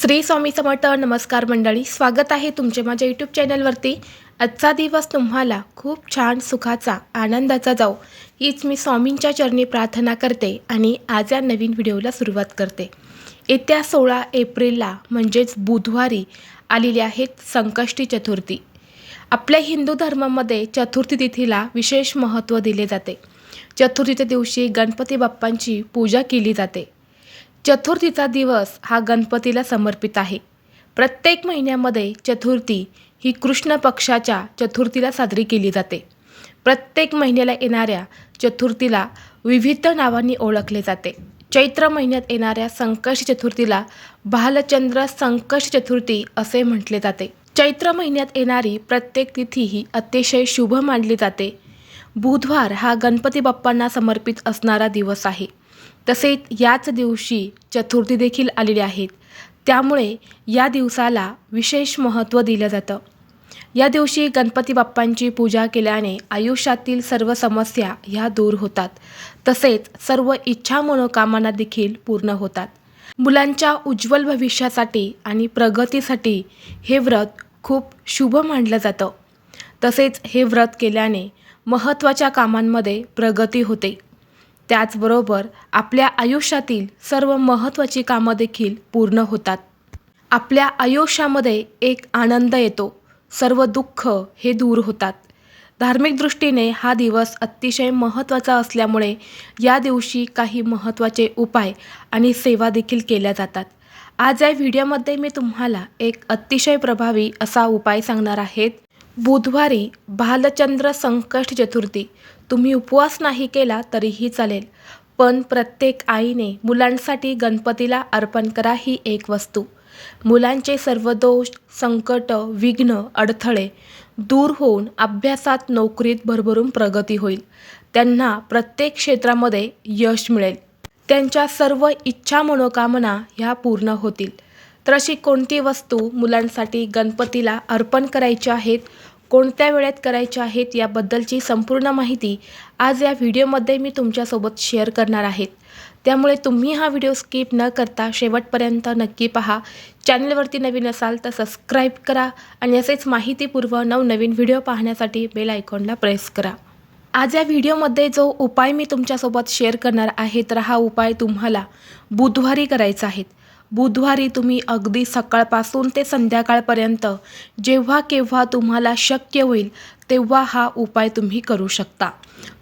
श्री स्वामी समर्थ नमस्कार मंडळी स्वागत आहे तुमचे माझ्या यूट्यूब चॅनलवरती आजचा दिवस तुम्हाला खूप छान सुखाचा आनंदाचा जाऊ हीच मी स्वामींच्या चरणी प्रार्थना करते आणि आज या नवीन व्हिडिओला सुरुवात करते. येत्या सोळा एप्रिलला म्हणजेच बुधवारी आलेली आहेत संकष्टी चतुर्थी. आपल्या हिंदू धर्मामध्ये चतुर्थी तिथीला विशेष महत्त्व दिले जाते. चतुर्थीच्या दिवशी गणपती बाप्पांची पूजा केली जाते. चतुर्थीचा दिवस हा गणपतीला समर्पित आहे. प्रत्येक महिन्यामध्ये चतुर्थी ही कृष्ण पक्षाच्या चतुर्थीला साजरी केली जाते. प्रत्येक महिन्याला येणाऱ्या चतुर्थीला विविध नावांनी ओळखले जाते. चैत्र महिन्यात येणाऱ्या संकष्ट चतुर्थीला भालचंद्र संकष्ट चतुर्थी असे म्हटले जाते. चैत्र महिन्यात येणारी प्रत्येक तिथी ही अतिशय शुभ मानली जाते. बुधवार हा गणपती बाप्पांना समर्पित असणारा दिवस आहे. तसेच याच दिवशी चतुर्थी देखील आलेली आहेत. त्यामुळे या दिवसाला विशेष महत्त्व दिलं जातं. या दिवशी गणपती बाप्पांची पूजा केल्याने आयुष्यातील सर्व समस्या ह्या दूर होतात. तसेच सर्व इच्छा मनोकामना देखील पूर्ण होतात. मुलांच्या उज्ज्वल भविष्यासाठी आणि प्रगतीसाठी हे व्रत खूप शुभ मानलं जातं. तसेच हे व्रत केल्याने महत्त्वाच्या कामांमध्ये प्रगती होते. त्याचबरोबर आपल्या आयुष्यातील सर्व महत्त्वाची कामं देखील पूर्ण होतात. आपल्या आयुष्यामध्ये एक आनंद येतो. सर्व दुःख हे दूर होतात. धार्मिक दृष्टीने हा दिवस अतिशय महत्त्वाचा असल्यामुळे या दिवशी काही महत्त्वाचे उपाय आणि सेवा देखील केल्या जातात. आज या व्हिडिओमध्ये मी तुम्हाला एक अतिशय प्रभावी असा उपाय सांगणार आहेत बुधवारी भालचंद्र संकष्ट चतुर्थी तुम्ही उपवास नाही केला तरीही चालेल. पण प्रत्येक आईने मुलांसाठी गणपतीला अर्पण करा ही एक वस्तू. मुलांचे सर्व दोष संकट विघ्न अडथळे दूर होऊन अभ्यासात नोकरीत भरभरून प्रगती होईल. त्यांना प्रत्येक क्षेत्रामध्ये यश मिळेल. त्यांच्या सर्व इच्छा मनोकामना ह्या पूर्ण होतील. तर अशी कोणती वस्तू मुलांसाठी गणपतीला अर्पण करायची आहेत? कोणत्या वेळेत करायच्या आहेत याबद्दलची संपूर्ण माहिती आज या व्हिडिओमध्ये मी तुमच्यासोबत शेअर करणार आहेत. त्यामुळे तुम्ही हा व्हिडिओ स्किप न करता शेवटपर्यंत नक्की पहा. चॅनलवरती नवीन असाल तर सबस्क्राईब करा आणि असेच माहितीपूर्व नवनवीन व्हिडिओ पाहण्यासाठी बेल आयकॉनला प्रेस करा. आज या व्हिडिओमध्ये जो उपाय मी तुमच्यासोबत शेअर करणार आहे तर हा उपाय तुम्हाला बुधवारी करायचा आहे. बुधवारी तुम्ही अगदी सकाळपासून ते संध्याकाळपर्यंत जेव्हा केव्हा तुम्हाला शक्य होईल तेव्हा हा उपाय तुम्ही करू शकता.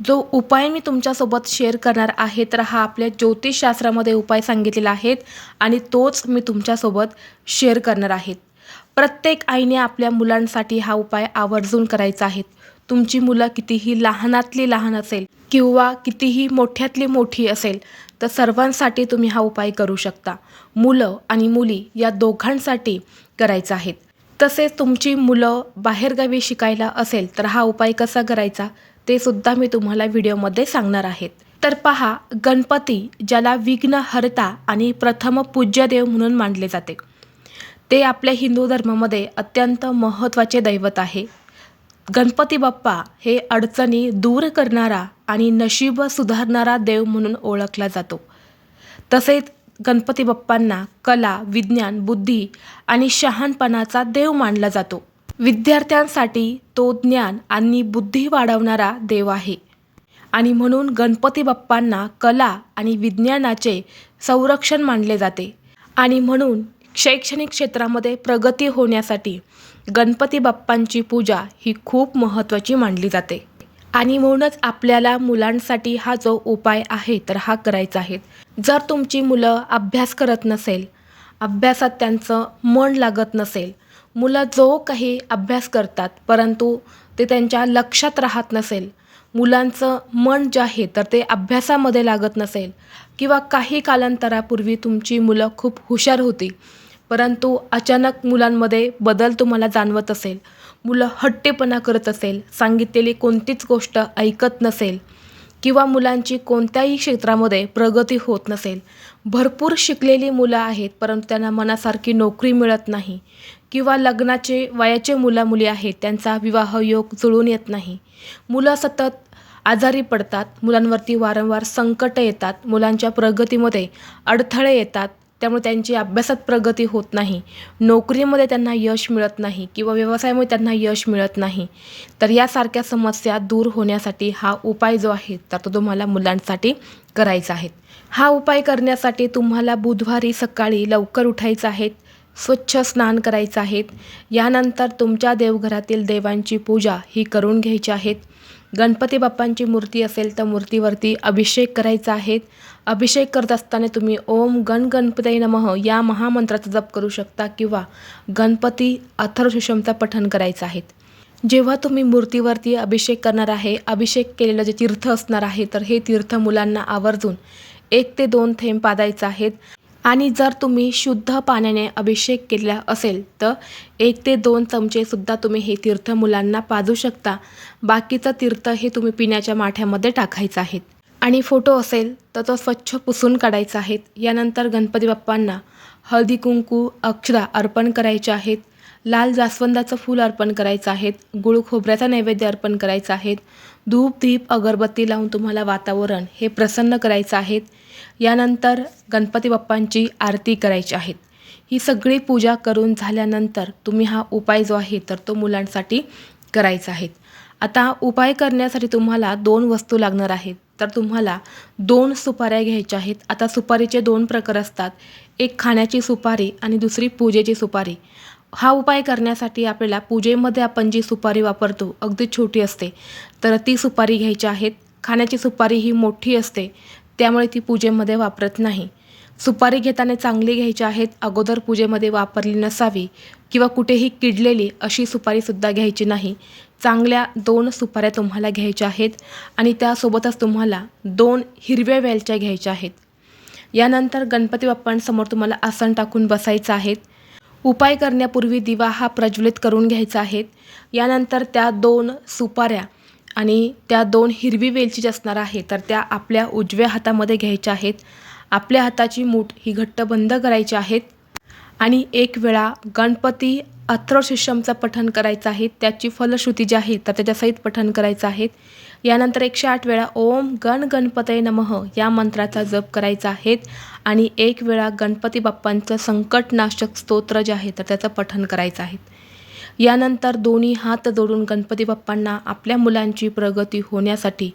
जो उपाय मी तुमच्यासोबत शेअर करणार आहे तर हा आपल्या ज्योतिषशास्त्रामध्ये उपाय सांगितलेला आहेत आणि तोच मी तुमच्यासोबत शेअर करणार आहेत प्रत्येक आईने आपल्या मुलांसाठी हा उपाय आवर्जून करायचा आहे. तुमची मुलं कितीही लहानातली लहान असेल किंवा कितीही मोठ्यातली मोठी असेल तर सर्वांसाठी तुम्ही हा उपाय करू शकता. मुलं आणि मुली या दोघांसाठी करायचा आहेत तसेच तुमची मुलं बाहेरगावी शिकायला असेल तर हा उपाय कसा करायचा ते सुद्धा मी तुम्हाला व्हिडिओमध्ये सांगणार आहेत. तर पहा गणपती ज्याला विघ्न हरता आणि प्रथम पूज्यदेव म्हणून मानले जाते ते आपल्या हिंदू धर्मामध्ये अत्यंत महत्त्वाचे दैवत आहे. गणपती बाप्पा हे अडचणी दूर करणारा आणि नशीब सुधारणारा देव म्हणून ओळखला जातो. तसेच गणपती बाप्पांना कला विज्ञान बुद्धी आणि शहाणपणाचा देव मानला जातो. विद्यार्थ्यांसाठी तो ज्ञान आणि बुद्धी वाढवणारा देव आहे. आणि म्हणून गणपती बाप्पांना कला आणि विज्ञानाचे संरक्षण मानले जाते. आणि म्हणून शैक्षणिक क्षेत्रामध्ये प्रगती होण्यासाठी गणपती बाप्पांची पूजा ही खूप महत्त्वाची मानली जाते. आणि म्हणूनच आपल्याला मुलांसाठी हा जो उपाय आहे तर हा करायचा आहे. जर तुमची मुलं अभ्यास करत नसेल अभ्यासात त्यांचं मन लागत नसेल मुलं जो काही अभ्यास करतात परंतु ते त्यांच्या लक्षात राहत नसेल मुलांचं मन जे आहे तर ते अभ्यासामध्ये लागत नसेल किंवा काही कालांतरापूर्वी तुमची मुलं खूप हुशार होती परंतु अचानक मुलांमध्ये बदल तुम्हाला जाणवत असेल. मुलं हट्टेपणा करत असेल सांगितलेली कोणतीच गोष्ट ऐकत नसेल किंवा मुलांची कोणत्याही क्षेत्रामध्ये प्रगती होत नसेल. भरपूर शिकलेली मुलं आहेत परंतु त्यांना मनासारखी नोकरी मिळत नाही किंवा लग्नाचे वयाचे मुला मुली आहेत त्यांचा विवाह योग जुळून येत नाही. मुलं सतत आजारी पडतात मुलांवरती वारंवार संकटं येतात मुलांच्या प्रगतीमध्ये अडथळे येतात त्यामुळे त्यांची अभ्यासात प्रगती होत नाही. नोकरीमध्ये त्यांना यश मिळत नाही किंवा व्यवसायामुळे त्यांना यश मिळत नाही. तर यासारख्या समस्या दूर होण्यासाठी हा उपाय जो आहे तर तो तुम्हाला मुलांसाठी करायचा आहे. हा उपाय करण्यासाठी तुम्हाला बुधवारी सकाळी लवकर उठायचं आहे. स्वच्छ स्नान करायचं आहेत. यानंतर तुमच्या देवघरातील देवांची पूजा ही करून घ्यायची आहेत. गणपती बाप्पांची मूर्ती असेल तर मूर्तीवरती अभिषेक करायचा आहे अभिषेक करत असताना तुम्ही ओम गण गणपती नमः या महामंत्राचा जप करू शकता किंवा गणपती अथर्वशीर्षमचा पठण करायचं आहे. जेव्हा तुम्ही मूर्तीवरती अभिषेक करणार आहे अभिषेक केलेलं जे तीर्थ असणार आहे तर हे तीर्थ मुलांना आवर्जून एक ते दोन थेंब पादायचं आहेत. आणि जर तुम्ही शुद्ध पाण्याने अभिषेक केला असेल तर एक ते दोन चमचेसुद्धा तुम्ही हे तीर्थ मुलांना पाजू शकता. बाकीचं तीर्थ हे तुम्ही पिण्याच्या माठ्यामध्ये टाकायचं आहे. आणि फोटो असेल तर तो स्वच्छ पुसून काढायचा आहेत यानंतर गणपती बाप्पांना हळदी कुंकू अक्षरा अर्पण करायचे आहेत. लाल जास्वंदाचं फूल अर्पण करायचं आहेत गुळ खोबऱ्याचा नैवेद्य अर्पण करायचा आहेत धूप दीप अगरबत्ती लावून तुम्हाला वातावरण हे प्रसन्न करायचं आहे. यानंतर गणपती बाप्पांची आरती करायची आहेत ही सगळी पूजा करून झाल्यानंतर तुम्ही हा उपाय जो आहे तर तो मुलांसाठी करायचा आहे. आता उपाय करण्यासाठी तुम्हाला दोन वस्तू लागणार आहेत. तर तुम्हाला दोन सुपाऱ्या घ्यायच्या आहेत. आता सुपारीचे दोन प्रकार असतात. एक खाण्याची सुपारी आणि दुसरी पूजेची सुपारी. हा उपाय करण्यासाठी आपल्याला पूजेमध्ये आपण जी सुपारी वापरतो अगदी छोटी असते. तर ती सुपारी घ्यायची आहेत. खाण्याची सुपारी ही मोठी असते. त्यामुळे ती पूजेमध्ये वापरत नाही. सुपारी घेताना चांगली घ्यायची आहेत अगोदर पूजेमध्ये वापरली नसावी किंवा कुठेही किडलेली अशी सुपारीसुद्धा घ्यायची नाही. चांगल्या दोन सुपाऱ्या तुम्हाला घ्यायच्या आहेत आणि त्यासोबतच तुम्हाला दोन हिरव्या वेलच्या घ्यायच्या आहेत. यानंतर गणपती बाप्पांसमोर तुम्हाला आसन टाकून बसायचं आहे. उपाय करण्यापूर्वी दिवा हा प्रज्वलित करून घ्यायचा आहे. यानंतर त्या दोन सुपाऱ्या आणि त्या दोन हिरवी वेलची असणार आहे तर त्या आपल्या उजव्या हातामध्ये घ्यायच्या आहेत. आपल्या हाताची मूठ ही घट्ट बंद करायची आहेत. आणि एक वेळा गणपती अथ्रशिष्यमचं पठण करायचं आहे. त्याची फलश्रुती जी आहे तर त्याच्यासहित पठण करायचं आहे. यानंतर एकशे आठ वेळा ओम गण गणपतय नमः या मंत्राचा जप करायचा आहे. आणि एक वेळा गणपती बाप्पांचं संकटनाशक स्तोत्र जे आहे तर त्याचं पठण करायचं आहे. यानंतर दोन्ही हात जोडून गणपती बाप्पांना आपल्या मुलांची प्रगती होण्यासाठी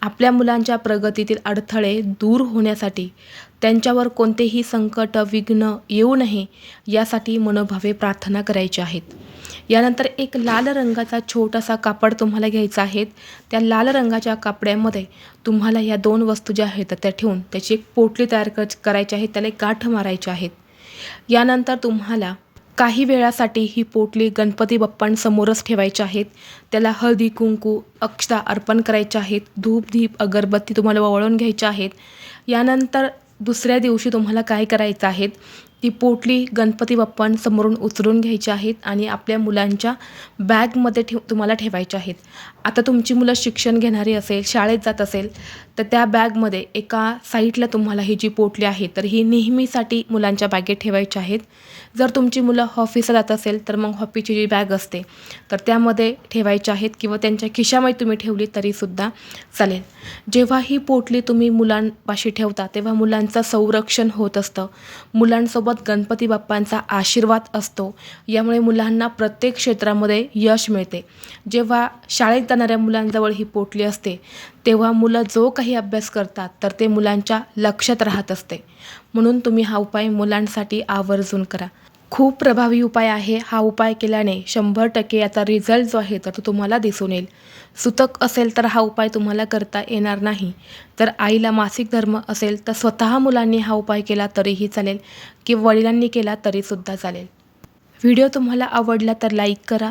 आपल्या मुलांच्या प्रगतीतील अडथळे दूर होण्यासाठी त्यांच्यावर कोणतेही संकट विघ्न येऊ नये यासाठी मनोभावे प्रार्थना करायची आहेत. यानंतर एक लाल रंगाचा छोटासा कापड तुम्हाला घ्यायचा आहे. त्या लाल रंगाच्या कापड्यामध्ये तुम्हाला या दोन वस्तू ज्या आहेत त्या ठेवून त्याची एक पोटली तयार कर करायची आहे. त्याला एक गाठ मारायची आहेत. यानंतर तुम्हाला काही वेळासाठी ही पोटली गणपती बाप्पांसमोरच ठेवायची आहेत. त्याला हळदी कुंकू अक्षता अर्पण करायच्या आहेत. धूप दीप अगरबत्ती तुम्हाला वळून घ्यायच्या आहेत. यानंतर दुसऱ्या दिवशी तुम्हाला काय करायचं आहे? ती पोटली गणपती बाप्पांसमोरून उचलून घ्यायची आहेत आणि आपल्या मुलांच्या बॅगमध्ये ठेव तुम्हाला ठेवायच्या आहेत. आता तुमची मुलं शिक्षण घेणारी असेल शाळेत जात असेल तर त्या बॅगमध्ये एका साईडला तुम्हाला ही जी पोटली आहे तर ही नेहमीसाठी मुलांच्या बॅगेत ठेवायची आहेत. जर तुमची मुलं ऑफिसला जात असेल तर मग हॉफीची जी बॅग असते तर त्यामध्ये ठेवायच्या आहेत किंवा त्यांच्या खिशामध्ये तुम्ही ठेवली तरीसुद्धा चालेल. जेव्हा ही पोटली तुम्ही मुलांपाशी ठेवता तेव्हा मुलांचं संरक्षण होत असतं. मुलांसोबत गणपती बाप्पांचा आशीर्वाद असतो. यामुळे मुलांना प्रत्येक क्षेत्रामध्ये यश मिळते. जेव्हा शाळेत जाणाऱ्या मुलांजवळ ही पोटली असते तेव्हा मुलं जो काही अभ्यास करतात तर ते मुलांच्या लक्षात राहत असते. म्हणून तुम्ही हा उपाय मुलांसाठी आवर्जून करा. खूप प्रभावी उपाय आहे हा उपाय केल्याने शंभर टक्के याचा रिझल्ट जो आहे तर तो तुम्हाला दिसून येईल. सुतक असेल तर हा उपाय तुम्हाला करता येणार नाही. तर आईला मासिक धर्म असेल तर स्वतः मुलांनी हा उपाय केला तरीही चालेल किंवा वडिलांनी केला तरीसुद्धा चालेल. व्हिडिओ तुम्हाला आवडला तर लाईक करा.